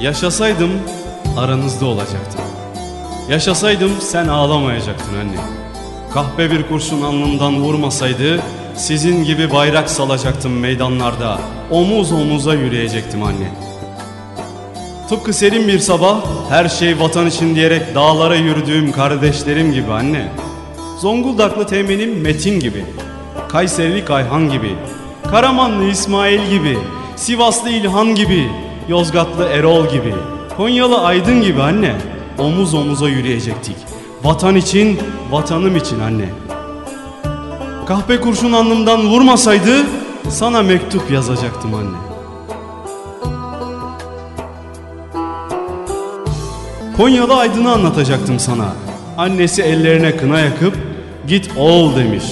Yaşasaydım aranızda olacaktım. Yaşasaydım sen ağlamayacaktın anne. Kahpe bir kurşun alnımdan vurmasaydı sizin gibi bayrak salacaktım meydanlarda. Omuz omuza yürüyecektim anne. Tıpkı serin bir sabah her şey vatan için diyerek dağlara yürüdüğüm kardeşlerim gibi anne. Zonguldaklı temenim Metin gibi. Kayserili Kayhan gibi. Karamanlı İsmail gibi. Sivaslı İlhan gibi. Yozgatlı Erol gibi. Konyalı Aydın gibi anne. Omuz omuza yürüyecektik. Vatan için, vatanım için anne. Kahpe kurşun alnımdan vurmasaydı sana mektup yazacaktım anne. Konyalı Aydın'ı anlatacaktım sana. Annesi ellerine kına yakıp git oğul demiş.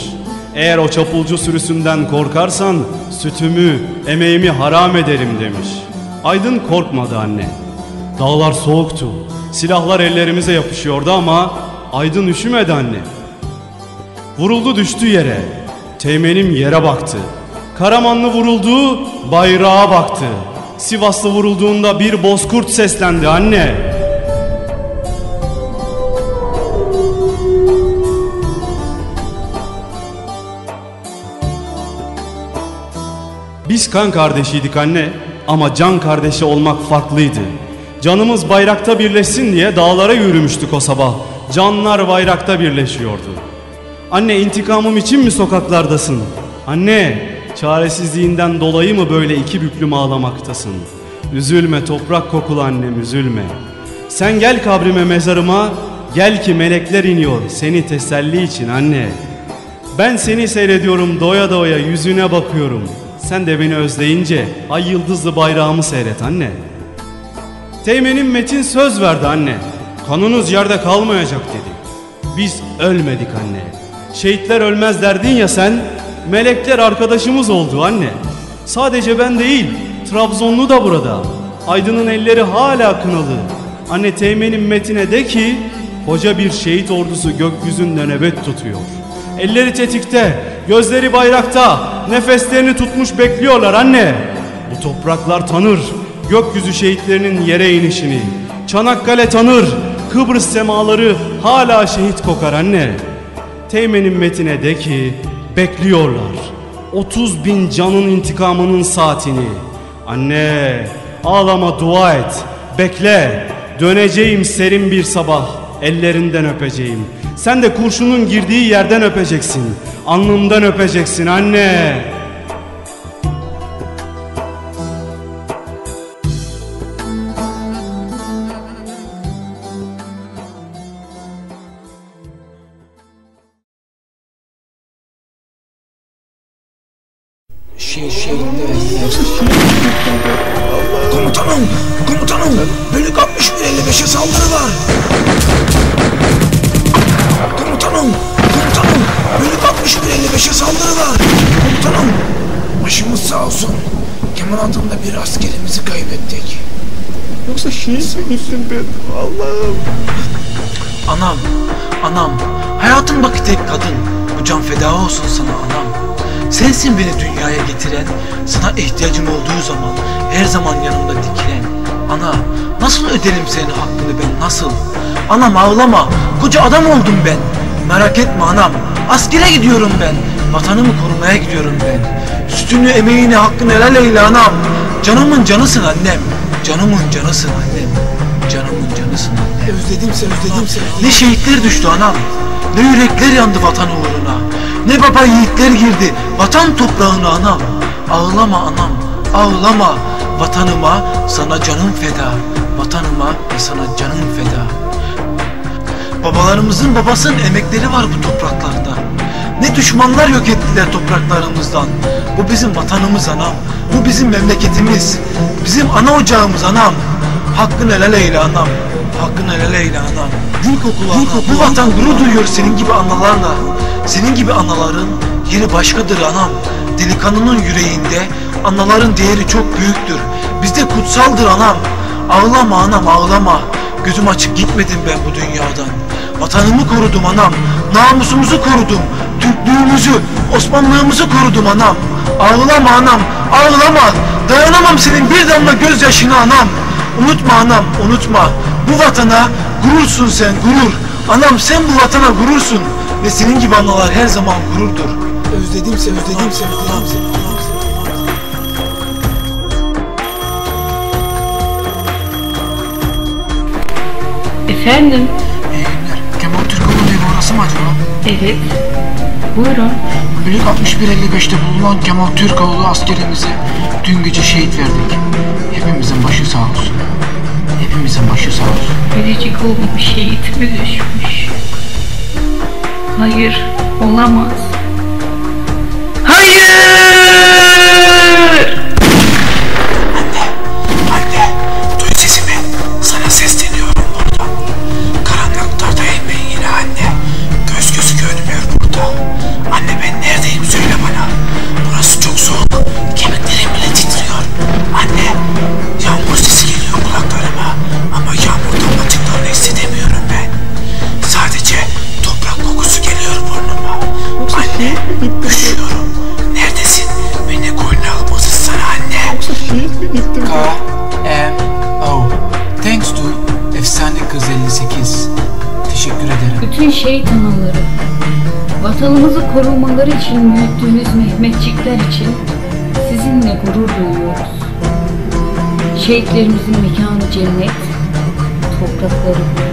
Eğer o çapulcu sürüsünden korkarsan sütümü, emeğimi haram ederim demiş. Aydın korkmadı anne. Dağlar soğuktu. Silahlar ellerimize yapışıyordu ama Aydın üşümedi anne. Vuruldu düştü yere. Teğmenim yere baktı. Karamanlı vuruldu, bayrağa baktı. Sivaslı vurulduğunda bir bozkurt seslendi anne. Biz kan kardeşiydik anne ama can kardeşi olmak farklıydı. Canımız bayrakta birleşsin diye dağlara yürümüştük o sabah. Canlar bayrakta birleşiyordu. Anne intikamım için mi sokaklardasın? Anne çaresizliğinden dolayı mı böyle iki büklüm ağlamaktasın? Üzülme toprak kokulu annem üzülme. Sen gel kabrime mezarıma gel ki melekler iniyor seni teselli için anne. Ben seni seyrediyorum doya doya yüzüne bakıyorum. Sen de beni özleyince ay yıldızlı bayrağımı seyret anne. Teğmenim Metin söz verdi anne. Kanınız yerde kalmayacak dedi. Biz ölmedik anne. Şehitler ölmez derdin ya sen. Melekler arkadaşımız oldu anne. Sadece ben değil, Trabzonlu da burada. Aydın'ın elleri hala kınalı. Anne teğmenim Metin'e de ki, koca bir şehit ordusu gökyüzünde nöbet tutuyor. Elleri tetikte, gözleri bayrakta, nefeslerini tutmuş bekliyorlar anne. Bu topraklar tanır gökyüzü şehitlerinin yere inişini. Çanakkale tanır, Kıbrıs semaları hala şehit kokar anne. Teğmenin metine de ki bekliyorlar. 30 bin canın intikamının saatini. Anne ağlama dua et. Bekle. Döneceğim serin bir sabah. Ellerinden öpeceğim. Sen de kurşunun girdiği yerden öpeceksin. Alnımdan öpeceksin anne. Şey şey Komutanım! Komutanım! Bölük 61-55'e saldırı var! Komutanım! Komutanım! Bölük 61-55'e saldırı var! Komutanım! Başımız sağ olsun. Kemal adında bir askerimizi kaybettik. Yoksa şehit mi gittin ben? Allah'ım. Anam, anam, hayatımdaki tek kadın. Bu can feda olsun sana anam. Sensin beni dünyaya getiren, sana ihtiyacım olduğu zaman her zaman yanımda dikilen. Ana, nasıl öderim senin hakkını ben nasıl? Anam ağlama, koca adam oldum ben. Merak etme anam, askere gidiyorum ben. Vatanımı korumaya gidiyorum ben. Sütünü, emeğini, hakkını helal eyle anam. Canımın canısın annem. Canımın canısın annem. Canımın canısın annem. Özledim seni, özledim seni. Ne şehitler düştü anam. Ne yürekler yandı vatan uğruna. Ne baba yiğitler girdi vatan toprağına anam. Ağlama anam, ağlama. Vatanıma sana canım feda. Vatanıma ve sana canım feda. Babalarımızın babasının emekleri var bu topraklarda. Ne düşmanlar yok ettiler topraklarımızdan. Bu bizim vatanımız anam. Bu bizim memleketimiz. Bizim ana ocağımız anam. Hakkını helal eyle anam. Hakkını helal eyle anam. Gül kokulu anam. Bu vatan gurur duyuyor senin gibi analarla. Senin gibi anaların yeri başkadır anam. Delikanlının yüreğinde anaların değeri çok büyüktür. Bizde kutsaldır anam. Ağlama anam ağlama. Gözüm açık gitmedim ben bu dünyadan. Vatanımı korudum anam. Namusumuzu korudum. Türklüğümüzü, Osmanlığımızı korudum anam. Ağlama anam, ağlama. Dayanamam senin bir damla gözyaşına anam. Unutma anam unutma. Bu vatana gurursun sen gurur. Anam sen bu vatana gurursun. Ve senin gibi analar her zaman gururdur. Özledim seni özledim seni özledim seni. Efendim? İyi günler. Kemal Türkoğlu'nun evi orası mı acaba? Evet. Buyurun. Bölük 6155'te bulunan Kemal Türkoğlu askerimize dün gece şehit verdik. Hepimizin başı sağ olsun. Hepimizin başı sağ olsun. Biricik oğlum şehit mi düşmüş? Hayır, olamaz. Ederim. Bütün şehit anaları, vatanımızı korumaları için büyüttüğünüz Mehmetçikler için sizinle gurur duyuyoruz. Şehitlerimizin mekanı cennet, toprakları